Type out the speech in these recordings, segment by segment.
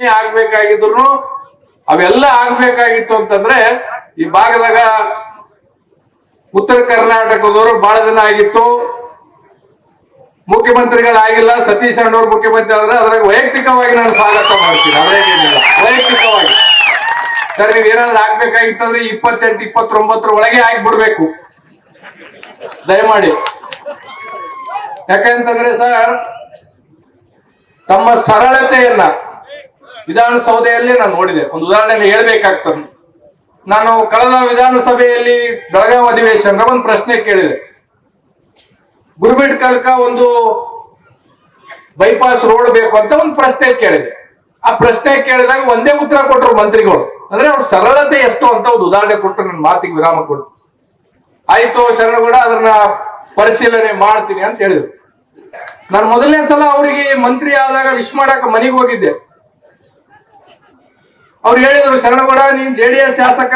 ಆಗ್ಬೇಕಾಗಿದ್ರು ಅವೆಲ್ಲ ಆಗ್ಬೇಕಾಗಿತ್ತು ಅಂತಂದ್ರೆ ಈ ಭಾಗದಾಗ ಉತ್ತರ ಕರ್ನಾಟಕದವರು ಬಹಳ ದಿನ ಆಗಿತ್ತು. ಮುಖ್ಯಮಂತ್ರಿಗಳಾಗಿಲ್ಲ, ಸತೀಶ್ ಅಣ್ಣವ್ರು ಮುಖ್ಯಮಂತ್ರಿ ಆದ್ರೆ ಅದ್ರಾಗ ವೈಯಕ್ತಿಕವಾಗಿ ನಾನು ಸ್ವಾಗತ ಮಾಡ್ತೀನಿ. ಅದ್ರಾಗೇನಿಲ್ಲ ವೈಯಕ್ತಿಕವಾಗಿ. ಸರ್, ನೀವ್ ಏನಾದ್ರು ಆಗ್ಬೇಕಾಗಿತ್ತಂದ್ರೆ ಇಪ್ಪತ್ತೆಂಟು, ಇಪ್ಪತ್ತೊಂಬತ್ತರ ಒಳಗೆ ಆಗ್ಬಿಡ್ಬೇಕು. ದಯಮಾಡಿ. ಯಾಕಂತಂದ್ರೆ ಸರ್, ತಮ್ಮ ಸರಳತೆಯನ್ನ ವಿಧಾನಸೌಧೆಯಲ್ಲಿ ನಾನು ನೋಡಿದೆ. ಒಂದು ಉದಾಹರಣೆ ಹೇಳ್ಬೇಕಾಗ್ತದೆ. ನಾನು ಕಳೆದ ವಿಧಾನಸಭೆಯಲ್ಲಿ ಬೆಳಗಾವಿ ಅಧಿವೇಶನ ಒಂದು ಪ್ರಶ್ನೆ ಕೇಳಿದೆ. ಗುರುಬಿಟ್ ಕಲ್ಕ ಒಂದು ಬೈಪಾಸ್ ರೋಡ್ ಬೇಕು ಅಂತ ಒಂದು ಪ್ರಶ್ನೆ ಕೇಳಿದೆ. ಆ ಪ್ರಶ್ನೆ ಕೇಳಿದಾಗ ಒಂದೇ ಉತ್ತರ ಕೊಟ್ಟರು ಮಂತ್ರಿಗಳು. ಅಂದ್ರೆ ಅವ್ರ ಸರಳತೆ ಎಷ್ಟು ಅಂತ ಒಂದು ಉದಾಹರಣೆ ಕೊಟ್ಟರು ನನ್ನ ಮಾತಿಗೆ ವಿರಾಮ ಕೊಟ್ಟು ಆಯ್ತು, ಶರಣಗೌಡ, ಅದನ್ನ ಪರಿಶೀಲನೆ ಮಾಡ್ತೀನಿ ಅಂತ ಹೇಳಿದ್ರು. ನಾನು ಮೊದಲನೇ ಸಲ ಅವರಿಗೆ ಮಂತ್ರಿ ಆದಾಗ ವಿಶ್ ಮಾಡಕ ಮನೆಗೆ ಹೋಗಿದ್ದೆ. ಅವ್ರು ಹೇಳಿದ್ರು ಶರಣಗೌಡ ನೀನ್ ಜೆ ಡಿ ಎಸ್ ಶಾಸಕ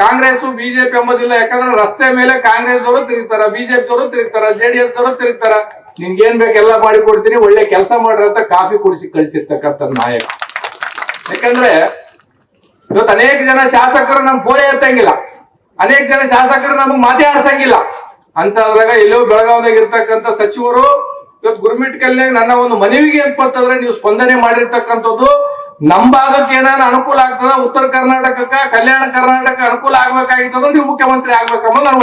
ಕಾಂಗ್ರೆಸ್ ಬಿಜೆಪಿ ಎಂಬುದಿಲ್ಲ. ಯಾಕಂದ್ರೆ ರಸ್ತೆ ಮೇಲೆ ಕಾಂಗ್ರೆಸ್ ದವರು ತಿರುಗ್ತಾರ ಬಿಜೆಪಿ ದವರು ತಿರುಗ್ತಾರ, ಜೆ ಡಿ ಎಸ್ ದವರು ತಿರುಗ್ತಾರ. ನಿನ್ಗೆ ಏನ್ ಬೇಕೆಲ್ಲ ಮಾಡಿ ಕೊಡ್ತೀನಿ ಒಳ್ಳೆ ಕೆಲಸ ಮಾಡ್ರಿ ಅಂತ ಕಾಫಿ ಕುಡಿಸಿ ಕಳಿಸಿರ್ತಕ್ಕಂಥ ನಾಯಕ. ಯಾಕಂದ್ರೆ ಇವತ್ತು ಅನೇಕ ಜನ ಶಾಸಕರು ನಮ್ ಫೋನ್ ಎತ್ತಂಗಿಲ್ಲ. ಅನೇಕ ಜನ ಶಾಸಕರು ನಮಗ್ ಮಾತೇ ಆಡ್ಸಂಗಿಲ್ಲ. ಅಂತದ್ರಾಗ ಎಲ್ಲೋ ಬೆಳಗಾವಿದಾಗ ಇರ್ತಕ್ಕಂಥ ಸಚಿವರು ಇವತ್ತು ಗುರುಮಿಟ್ ಕಲ್ಯಾಣ ನನ್ನ ಒಂದು ಮನವಿಗೆ ಅಂತಂದ್ರೆ ನೀವು ಸ್ಪಂದನೆ ಮಾಡಿರ್ತಕ್ಕಂಥದ್ದು ನಮ್ ಭಾಗಕ್ಕೆ ಏನಾದ್ರು ಅನುಕೂಲ ಆಗ್ತದ, ಉತ್ತರ ಕರ್ನಾಟಕಕ್ಕ, ಕಲ್ಯಾಣ ಕರ್ನಾಟಕ ಅನುಕೂಲ ಆಗ್ಬೇಕಾಗಿತ್ತಂದ್ರೆ ನೀವು ಮುಖ್ಯಮಂತ್ರಿ ಆಗ್ಬೇಕಂಬ ನಾನು